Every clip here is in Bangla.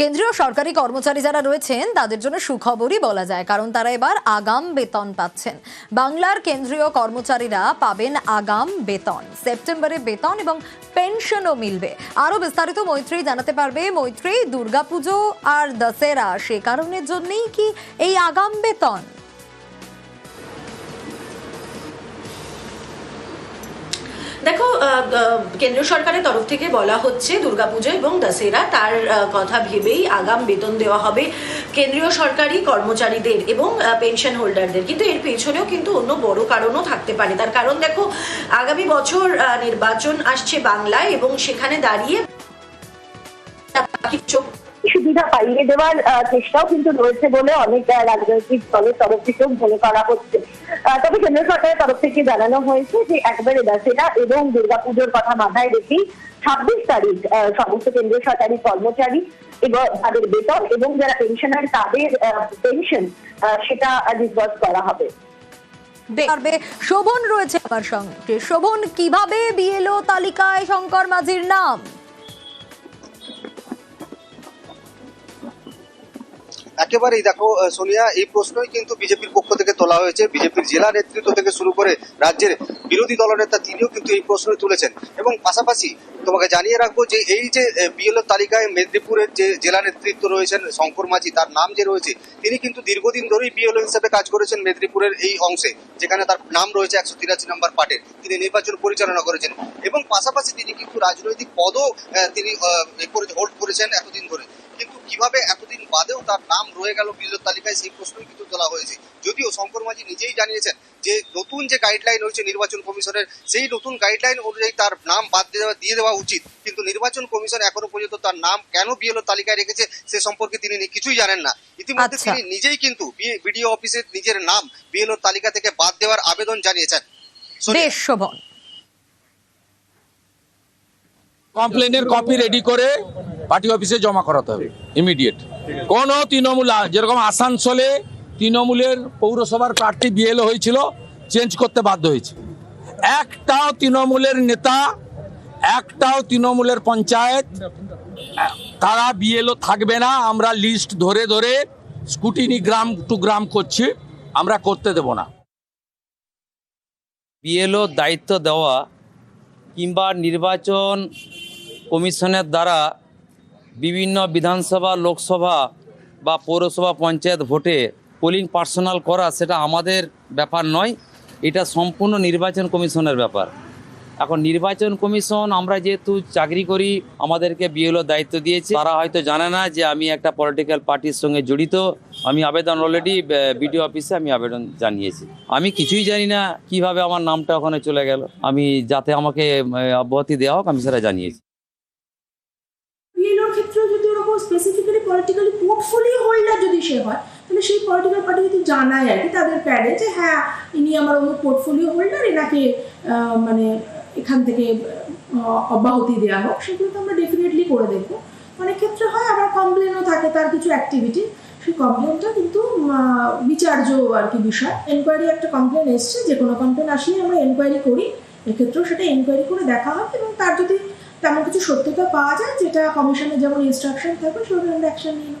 কেন্দ্রীয় সরকারি কর্মচারী যারা রয়েছেন, তাদের জন্য সুখবরই বলা যায়, কারণ তারা এবার আগাম বেতন পাচ্ছেন। বাংলার কেন্দ্রীয় কর্মচারীরা পাবেন আগাম বেতন। সেপ্টেম্বরে বেতন এবং পেনশনও মিলবে। আরও বিস্তারিত মৈত্রী জানাতে পারবে মৈত্রী, দুর্গাপুজো আর দশেরা, সে কারণের জন্যেই কি এই আগাম বেতন? দেখো কেন্দ্রীয় সরকারের তরফ থেকে বলা হচ্ছে দুর্গাপুজো এবং দশেরা। তার কথা ভেবেই আগাম বেতন দেওয়া হবে কেন্দ্রীয় সরকারি কর্মচারীদের এবং পেনশন হোল্ডারদের। কিন্তু এর পেছনেও কিন্তু অন্য বড় কারণও থাকতে পারে। তার কারণ দেখো, আগামী বছর নির্বাচন আসছে বাংলায় এবং সেখানে দাঁড়িয়ে সুবিধা পাইয়ে দেওয়ার চেষ্টাও কিন্তু রয়েছে বলে অনেক রাজনৈতিক দলের তরফ থেকেও মনে করা হচ্ছে। তবে কেন্দ্র সরকারের তরফ থেকে জানানো হয়েছে যে একবারে দশেরা এবং দুর্গাপুজোর কথা মাথায় রেখেই ছাব্বিশ তারিখ সমস্ত কেন্দ্রীয় সরকারি কর্মচারী এবং তাদের বেতন এবং যারা পেনশনার তাদের পেনশন সেটা ডিসবার্স করা হবে। শোভন রয়েছে আমার সঙ্গে। শোভন, কীভাবে বিএলও তালিকায় শঙ্কর মাঝির নাম? একেবারেই দেখো সোনিয়া, এই প্রশ্নই কিন্তু বিজেপির পক্ষ থেকে তোলা হয়েছে। বিজেপির জেলা নেতৃত্ব থেকে শুরু করে রাজ্যের বিরোধী দলনেতা তিনিও কিন্তু এই প্রশ্নই তুলেছেন। এবং পাশাপাশি তোমাকে জানিয়ে রাখব যে, এই যে বিএলও তালিকায় মেদিনীপুরের যে জেলা নেতৃত্ব রয়েছেন শঙ্কর মাঝি, তার নাম যে রয়েছে, তিনি কিন্তু দীর্ঘদিন ধরেই বিএলও হিসেবে কাজ করেছেন মেদিনীপুরের এই অংশে, যেখানে তার নাম রয়েছে একশো তিরাশি নম্বর পার্টের। তিনি নির্বাচন পরিচালনা করেছেন। এবং পাশাপাশি তিনি কিন্তু রাজনৈতিক পদও তিনি হোল্ড করেছেন এতদিন ধরে। কিন্তু কীভাবে এতদিন বাদেও তার নাম রয়ে গেল বিলের তালিকায় সেই প্রশ্নই কিন্তু তোলা হয়েছে। যদিও শঙ্কর মাঝি নিজেই জানিয়েছেন যে নতুন যে গাইডলাইন হয়েছে নির্বাচন কমিশনের সেই নতুন গাইডলাইন অনুযায়ী তার নাম বাদ দেওয়া দিয়ে দেওয়া উচিত। কিন্তু নির্বাচন কমিশন এখনও পর্যন্ত তার নাম কেন বিএলও তালিকায় রেখেছে সে সম্পর্কে তিনি কিছুই জানেন না। ইতিমধ্যে আচ্ছা। তিনি নিজেই কিন্তু বিডিও অফিসে নিজের নাম বিএলও তালিকা থেকে বাদ দেওয়ার আবেদন জানিয়েছেন। বেশ শোভন। কমপ্লেনের কপি রেডি করে পার্টি অফিসে জমা করাতে হবে ইমিডিয়েট কোন তৃণমূল যেরকম আসানসোলে তৃণমূলের পৌরসভার প্রার্থী বিএলও হয়েছিল চেঞ্জ করতে বাধ্য হয়েছে। একটাও তৃণমূলের নেতা, একটাও তৃণমূলের পঞ্চায়েত, তারা বিএলও থাকবে না, আমরা লিস্ট ধরে ধরে স্কুটিনি গ্রাম টু গ্রাম করছি, আমরা করতে দেব না। বিএলও দায়িত্ব দেওয়া কিংবা নির্বাচন কমিশনের দ্বারা বিভিন্ন বিধানসভা, লোকসভা বা পৌরসভা পঞ্চায়েত ভোটে পোলিং পার্সোনাল করা সেটা আমাদের ব্যাপার নয়। এটা সম্পূর্ণ নির্বাচন কমিশনের ব্যাপার। এখন নির্বাচন কমিশন আমরা যেহেতু চাকরি করি, আমাদেরকে বিএলও দায়িত্ব দিয়েছে। তারা হয়তো জানে না যে আমি একটা পলিটিক্যাল পার্টির সঙ্গে জড়িত। আমি আবেদন অলরেডি বিডিও অফিসে আমি আবেদন জানিয়েছি। আমি কিছুই জানি না কীভাবে আমার নামটা ওখানে চলে গেল। আমি যাতে আমাকে অব্যাহতি দেওয়া হোক, আমি সেটা জানিয়েছি। স্পেসিফিক্যালি পলিটিক্যালি পোর্টফোলিও হোল্ডার যদি সে হয়, তাহলে সেই পলিটিক্যাল পার্টি যদি জানায় আর কি তাদের প্যাডে যে হ্যাঁ ইনি আমার অমুক পোর্টফোলিও হোল্ডার এনাকে মানে এখান থেকে অব্যাহতি দেওয়া হোক। সেগুলো তো আমরা ডেফিনেটলি করে দেখব। অনেক ক্ষেত্রে হয়, আবার কমপ্লেনও থাকে, তার কিছু অ্যাক্টিভিটি সেই কমপ্লেনটা কিন্তু বিচার্য আর কি বিষয়। এনকোয়ারি একটা কমপ্লেন এসছে যে কোনো কমপ্লেন আসলেই আমরা এনকোয়ারি করি। এক্ষেত্রেও সেটা এনকোয়ারি করে দেখা হয় এবং তার যদি তেমন কিছু সত্যতা পাওয়া যায় যেটা কমিশনের যেমন ইনস্ট্রাকশন থাকবে সেভাবে আমরা অ্যাকশন নিয়ে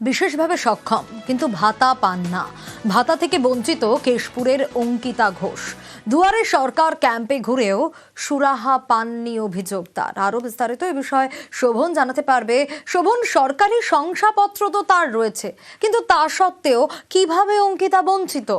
বিশেষভাবে সক্ষম, কিন্তু ভাতা পান না। ভাতা থেকে বঞ্চিত কেশপুরের অঙ্কিতা ঘোষ। দুয়ারে সরকার ক্যাম্পে ঘুরেও সুরাহা পাননি অভিযোগ তার। আরও বিস্তারিত এ বিষয়ে শোভন জানাতে পারবে। শোভন, সরকারি শংসাপত্র তো তার রয়েছে, কিন্তু তা সত্ত্বেও কীভাবে অঙ্কিতা বঞ্চিত?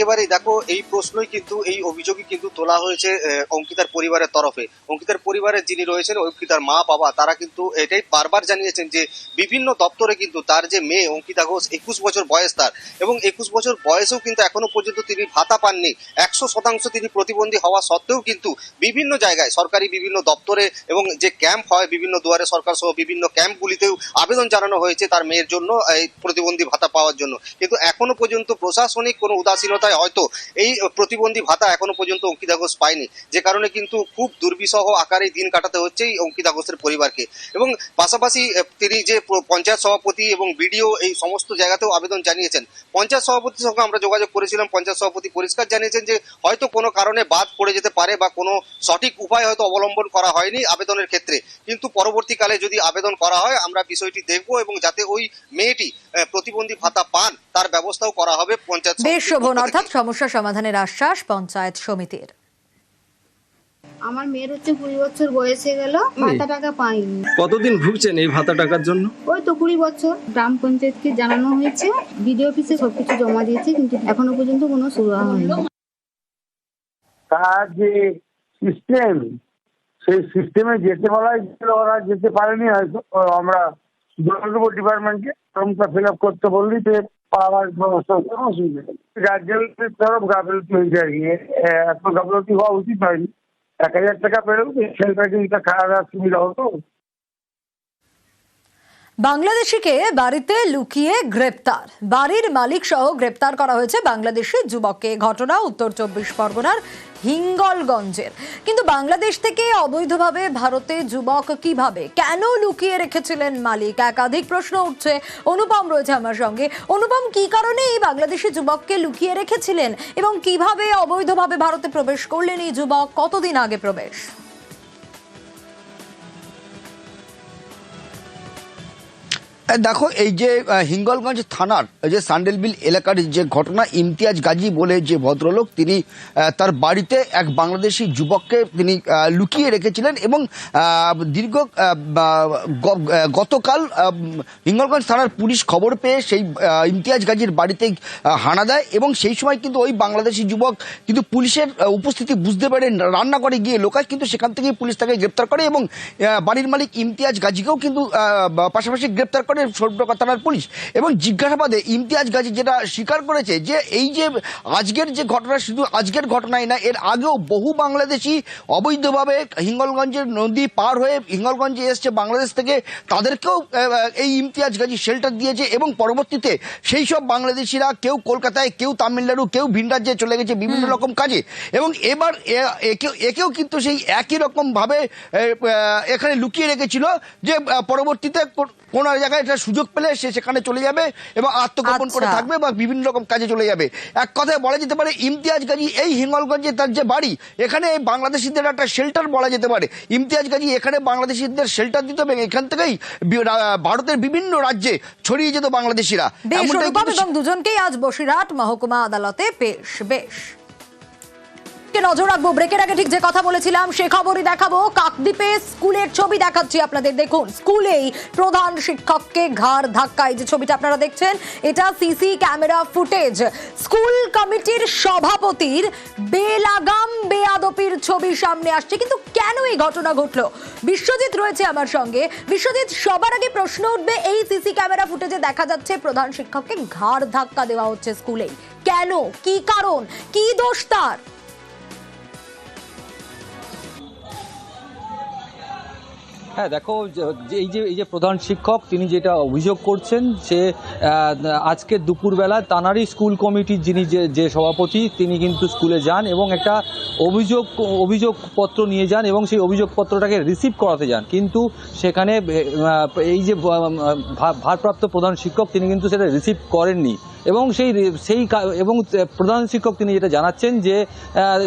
একেবারেই দেখো, এই প্রশ্নই কিন্তু, এই অভিযোগই কিন্তু তোলা হয়েছে অঙ্কিতার পরিবারের তরফে। অঙ্কিতার পরিবারের যিনি রয়েছেন, অঙ্কিতার মা, বাবা, তারা কিন্তু এটাই বারবার জানিয়েছেন যে, বিভিন্ন দপ্তরে কিন্তু তার যে মেয়ে অঙ্কিতা ঘোষ, একুশ বছর বয়স তার। এবং একুশ বছর বয়সেও কিন্তু এখনও পর্যন্ত তিনি ভাতা পাননি। একশো শতাংশ তিনি প্রতিবন্ধী হওয়া সত্ত্বেও কিন্তু বিভিন্ন জায়গায়, সরকারি বিভিন্ন দপ্তরে এবং যে ক্যাম্প হয়, বিভিন্ন দুয়ারে সরকার সহ বিভিন্ন ক্যাম্পগুলিতেও আবেদন জানানো হয়েছে তার মেয়ের জন্য, এই প্রতিবন্ধী ভাতা পাওয়ার জন্য। কিন্তু এখনও পর্যন্ত প্রশাসনিক কোনো উদাসীনতায় হয় হয়তো এই প্রতিবন্ধী ভাতা এখনও পর্যন্ত অঙ্কিতা ঘোষ পায়নি। যে কারণে কিন্তু খুব দুর্বিষহ আকারে দিন কাটাতে হচ্ছে এই অঙ্কিতা ঘোষের পরিবারকে। এবং পাশাপাশি তিনি যে পঞ্চায়েত সভাপতি এবং বিডিও এই সমস্ত জায়গাতেও আবেদন জানিয়েছেন। পঞ্চায়েত সভাপতির সঙ্গে আমরা যোগাযোগ করেছিলাম পঞ্চায়েত সভাপতি পরিষ্কার জানিয়েছেন যে হয়তো কোনো কারণে বাদ পড়ে যেতে পারে বা কোনো সঠিক উপায় হয়তো অবলম্বন করা হয়নি আবেদনের ক্ষেত্রে। কিন্তু পরবর্তীকালে যদি আবেদন করা হয় আমরা বিষয়টি দেখব এবং যাতে ওই মেয়েটি প্রতিবন্ধী ভাতা পান তার ব্যবস্থাও করা হবে পঞ্চায়েত অর্থাৎ সমস্যা সমাধানের আশ্বাস পঞ্চায়েত সমিতির। আমার মেয়ের হচ্ছে কুড়ি বছর বয়সে গেল ভাতা টাকা পাইনি। কতদিন ভুগছেন এই ভাতা টাকার জন্য? ওই তো কুড়ি বছর। গ্রাম পঞ্চায়েতকে জানানো হয়েছে বিডিও অফিসে সবকিছু জমা দিয়েছে কিন্তু এখনও পর্যন্ত কোনো শুরু হয়নি। তার যে সিস্টেম সেই সিস্টেমে যেতে বলা হয়েছিল ওরা যেতে পারেনি হয়তো আমরা জলদেব ডিপার্টমেন্টকে ফর্মটা ফিল আপ করতে বললি যে পাওয়ার ব্যবস্থা কোনো অসুবিধা নেই রাজ্যের তরফ গাফিলতি হয়েছে আর কি এ, এত গাফিলতি হওয়া উচিত হয়নি এক হাজার টাকা পেলেও সেল প্যাকিংটা খাওয়া দাওয়ার সুবিধা হতো বাংলাদেশিকে বাড়িতে লুকিয়ে গ্রেপ্তার। বাড়ির মালিক সহ গ্রেপ্তার করা হয়েছে বাংলাদেশি যুবককে। ঘটনা উত্তর চব্বিশ পরগনার হিঙ্গলগঞ্জের। কিন্তু বাংলাদেশ থেকে অবৈধভাবে ভারতে যুবক কীভাবে? কেন লুকিয়ে রেখেছিলেন মালিক? একাধিক প্রশ্ন উঠছে। অনুপম রয়েছে আমার সঙ্গে। অনুপম, কি কারণে এই বাংলাদেশি যুবককে লুকিয়ে রেখেছিলেন এবং কীভাবে অবৈধভাবে ভারতে প্রবেশ করলেন এই যুবক? কতদিন আগে প্রবেশ? দেখো, এই যে হিঙ্গলগঞ্জ থানার যে সান্ডেলবিল এলাকার যে ঘটনা, ইমতিয়াজ গাজী বলে যে ভদ্রলোক, তিনি তার বাড়িতে এক বাংলাদেশি যুবককে তিনি লুকিয়ে রেখেছিলেন এবং দীর্ঘ গতকাল হিঙ্গলগঞ্জ থানার পুলিশ খবর পেয়ে সেই ইমতিয়াজ গাজীর বাড়িতে হানা দেয় এবং সেই সময় কিন্তু ওই বাংলাদেশি যুবক কিন্তু পুলিশের উপস্থিতি বুঝতে পারে রান্না করে গিয়ে লোকায় কিন্তু সেখান থেকেই পুলিশ তাকে গ্রেপ্তার করে এবং বাড়ির মালিক ইমতিয়াজ গাজীকেও কিন্তু পাশাপাশি গ্রেপ্তার করে সৌরভ্রকা থানার পুলিশ এবং জিজ্ঞাসাবাদে ইমতিয়াজ গাজী যেটা স্বীকার করেছে যে এই যে আজকের যে ঘটনা শুধু আজকের ঘটনাই না এর আগেও বহু বাংলাদেশি অবৈধভাবে হিঙ্গলগঞ্জের নদী পার হয়ে হিঙ্গলগঞ্জে এসছে বাংলাদেশ থেকে। তাদেরকেও এই ইমতিয়াজ গাজী শেল্টার দিয়েছে এবং পরবর্তীতে সেই সব বাংলাদেশিরা কেউ কলকাতায় কেউ তামিলনাড়ু কেউ ভিন রাজ্যে চলে গেছে বিভিন্ন রকম কাজে। এবং এবার একেও কিন্তু সেই একই রকম ভাবে এ, আহ, এখানে লুকিয়ে রেখেছিল যে পরবর্তীতে কোন জায়গায় একটা সুযোগ পেলে সে সেখানে চলে যাবে এবং আত্মগোপন করে আচ্ছা। থাকবে বা বিভিন্ন রকম কাজে চলে যাবে। এক কথায় বলা যেতে পারে ইমতিয়াজ গাজী এই হিঙ্গলগঞ্জে তার যে বাড়ি এখানে এই বাংলাদেশিদের একটা শেল্টার বলা যেতে পারে। ইমতিয়াজ গাজী এখানে বাংলাদেশিদের শেল্টার দিত এবং এখান থেকেই ভারতের বিভিন্ন রাজ্যে ছড়িয়ে যেত বাংলাদেশিরা। এবং দুজনকেই আজ বসিরহাট মহকুমা আদালতে পেশ বেশ। নজর রাখব। ব্রেকের আগে ঠিক যে কথা বলেছিলাম, সে খবরই দেখাবো। কাকদ্বীপে স্কুলের ছবি দেখাচ্ছি আপনাদের। দেখুন, স্কুলেই প্রধান শিক্ষককে ঘাড় ধাক্কা এই যে ছবিটা আপনারা দেখছেন, এটা সিসি ক্যামেরা ফুটেজ। স্কুল কমিটির সভাপতির বেলাগাম বেয়াদপির ছবি সামনে আসছে। কিন্তু কেন এই ঘটনা ঘটলো? বিশ্বজিৎ রয়েছে আমার সঙ্গে। বিশ্বজিৎ, সবার আগে প্রশ্ন উঠবে, এই সিসি ক্যামেরা ফুটেজে দেখা যাচ্ছে প্রধান শিক্ষককে ঘাড় ধাক্কা দেওয়া হচ্ছে স্কুলেই। কেন? কি কারণ? কি দোষ তার? হ্যাঁ দেখো যে- যে এই যে এই যে প্রধান শিক্ষক তিনি যেটা অভিযোগ করছেন আহ, আজকে দুপুরবেলা তানারি স্কুল কমিটির যিনি যে যে সভাপতি তিনি কিন্তু স্কুলে যান এবং একটা অভিযোগ অভিযোগপত্র নিয়ে যান এবং সেই অভিযোগপত্রটাকে রিসিভ করাতে যান। কিন্তু সেখানে এই যে ভারপ্রাপ্ত প্রধান শিক্ষক তিনি কিন্তু সেটা রিসিভ করেননি। এবং সেই সেই এবং প্রধান শিক্ষক তিনি যেটা জানাচ্ছেন যে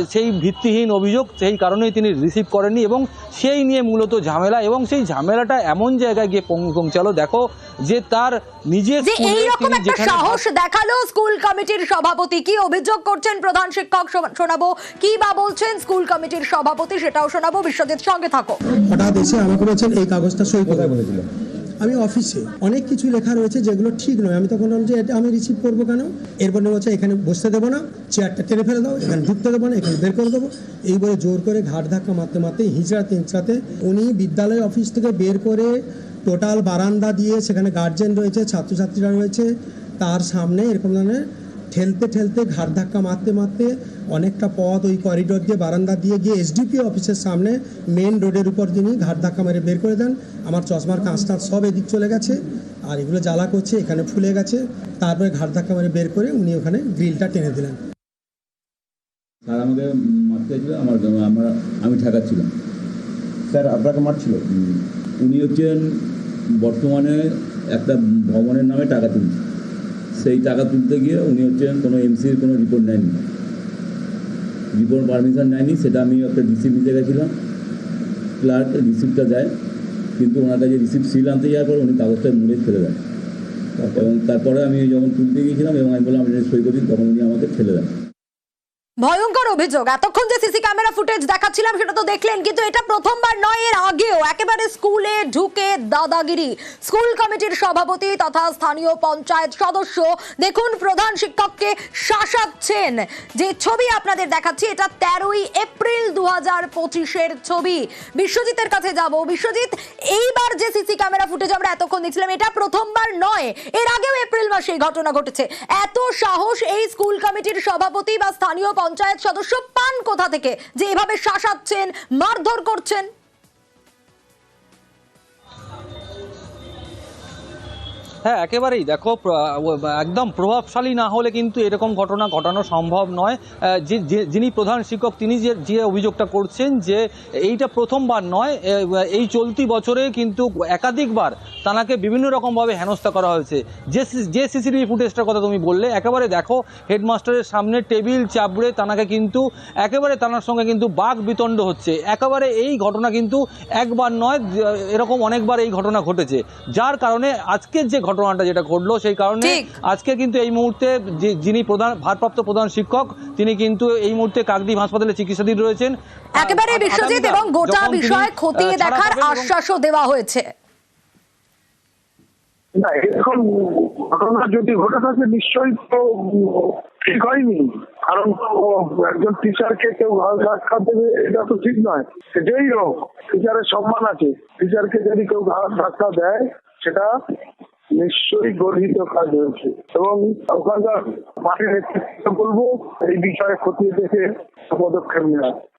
সেই ভিত্তিহীন অভিযোগ সেই কারণেই তিনি রিসিভ করেননি এবং সেই নিয়ে মূলত ঝামেলা এবং সেই ঝামেলাটা এমন জায়গায় গিয়ে পৌঁ- পৌঁছালো। দেখো যে তার নিজের এই রকম এইরকম একটা সাহস দেখাল স্কুল কমিটির সভাপতি। কি অভিযোগ করছেন প্রধান শিক্ষক শোনাবো? কি বা বলছেন স্কুল কমিটির সভাপতি সেটাও শোনাবো। বিশ্বজিৎ সঙ্গে থাকো। হঠাৎ এসে আমাকে বলছেন এই কাগজটা সই কোথায় বলেছিল? আমি অফিসে। অনেক কিছু লেখা রয়েছে যেগুলো ঠিক নয়। আমি তখন বললাম যে এটা আমি রিসিভ করব কেন? এরপরে বলছে এখানে বসতে দেবো না। চেয়ারটা টেনে ফেলে দাও, এখানে ঢুকতে দেবো না, এখানে বের করে দেবো। এই বলে জোর করে ঘাট ধাক্কা মারতে মারতে হিঁচড়াতে হিঁচড়াতে উনি বিদ্যালয় অফিস থেকে বের করে টোটাল বারান্দা দিয়ে সেখানে গার্জেন রয়েছে, ছাত্রছাত্রীরা রয়েছে। তার সামনে এরকম ধরনের ঠেলতে ঠেলতে ঘাট ধাক্কা মারতে মারতে অনেকটা পথ ওই করিডোর দিয়ে বারান্দা দিয়ে গিয়ে এসডিপি অফিসের সামনে মেন রোডের উপর তিনি ঘাট ধাক্কা মেরে বের করে দেন, আমার চশমার কাঁচটা সব এদিক চলে গেছে আর এগুলো জ্বালা করছে, এখানে ফুলে গেছে। তারপরে ঘাট ধাক্কা মেরে বের করে উনি ওখানে গ্রিলটা টেনে দিলেন। স্যার, আমাকে মারতে চাইছিল, আমার আমার, আমি ঠেকাচ্ছিলাম। স্যার, আপনাকে মারছিল? উনি হচ্ছেন বর্তমানে একটা ভবনের নামে টাকা তুলছে সেই টাকা তুলতে গিয়ে উনি হচ্ছেন কোনো এমসির কোনো রিপোর্ট নেয়নি রিপোর্ট পারমিশন নেয়নি সেটা আমি একটা রিসিপ্ট নিতে গেছিলাম। ক্লার্ক রিসিপ্টটা দেয় কিন্তু ওনার কাছে রিসিপ্ট সিল আনতে যাওয়ার পর উনি কাগজটা মুড়ে ফেলে দেন। এবং তারপরে আমি যখন তুলতে গিয়েছিলাম এবং আমি বললাম আপনি সই করি তখন উনি আমাকে ফেলে দেন। ভয়ঙ্কর অভিযোগ। এতক্ষণ যে সিসি ক্যামেরা ফুটেজ দেখাচ্ছিলাম, সেটা তো দেখলেন, কিন্তু এটা প্রথমবার নয়, এর আগেও একেবারে স্কুলে ঢুকে দাদাগিরি। স্কুল কমিটির সভাপতি তথা স্থানীয় পঞ্চায়েত সদস্য, দেখুন, প্রধান শিক্ষককে শাসাচ্ছেন। যে ছবি আপনাদের দেখাচ্ছি, এটা তেরোই এপ্রিল দু হাজার পঁচিশের ছবি। বিশ্বজিতের কাছে যাব। বিশ্বজিৎ, এইবার যে সিসি ক্যামেরা ফুটেজ আমরা এতক্ষণ দেখছিলাম, এটা প্রথমবার নয়, এর আগেও এপ্রিল মাসে এই ঘটনা ঘটেছে। এত সাহস এই স্কুল কমিটির সভাপতি বা স্থানীয় পঞ্চায়েত সদস্য পান কোথা থেকে? যে এভাবে শাসাচ্ছেন মারধর করছেন। হ্যাঁ একেবারেই। দেখো একদম প্রভাবশালী না হলে কিন্তু এরকম ঘটনা ঘটানো সম্ভব নয়। যে- যিনি প্রধান শিক্ষক, তিনি যে যে অভিযোগটা করছেন যে, এইটা প্রথমবার নয় এই চলতি বছরে কিন্তু একাধিকবার তানাকে বিভিন্ন রকমভাবে হেনস্থা করা হয়েছে। যে যে সিসিটিভি ফুটেজটার কথা তুমি বললে, একেবারে দেখো, হেডমাস্টারের সামনে টেবিল চাপড়ে তানাকে কিন্তু একেবারে তানার সঙ্গে কিন্তু বাঘ বিতণ্ড হচ্ছে। একেবারে এই ঘটনা কিন্তু একবার নয়, এরকম অনেকবার এই ঘটনা ঘটেছে। যার কারণে আজকের যে ঘটনাটা যেটা ঘটলো সেই কারণে আজকে কিন্তু এই মুহূর্তে যে- যিনি প্রধান ভারপ্রাপ্ত প্রধান শিক্ষক তিনি কিন্তু এই মুহূর্তে কাকদ্বীপ হাসপাতালে চিকিৎসাধীন রয়েছেন। একেবারে বিশ্বজিৎ এবং গোটা বিষয় খতিয়ে দেখার আশ্বাসও দেওয়া হয়েছে। না এরকম ঘটনা যদি ঘটে থাকে নিশ্চয়ই তো ঠিক হয়নি। কারণ একজন টিচারকে কেউ ধাক্কা দেবে এটা তো ঠিক নয়। যেই হোক টিচারের সম্মান আছে। টিচারকে যদি কেউ ধাক্কা দেয় সেটা নিশ্চয়ই গর্হিত কাজ হয়েছে। এবং ওখানকার মাঠের নেতৃত্ব বলব, এই বিষয়ে খতিয়ে দেখে পদক্ষেপ নেওয়া।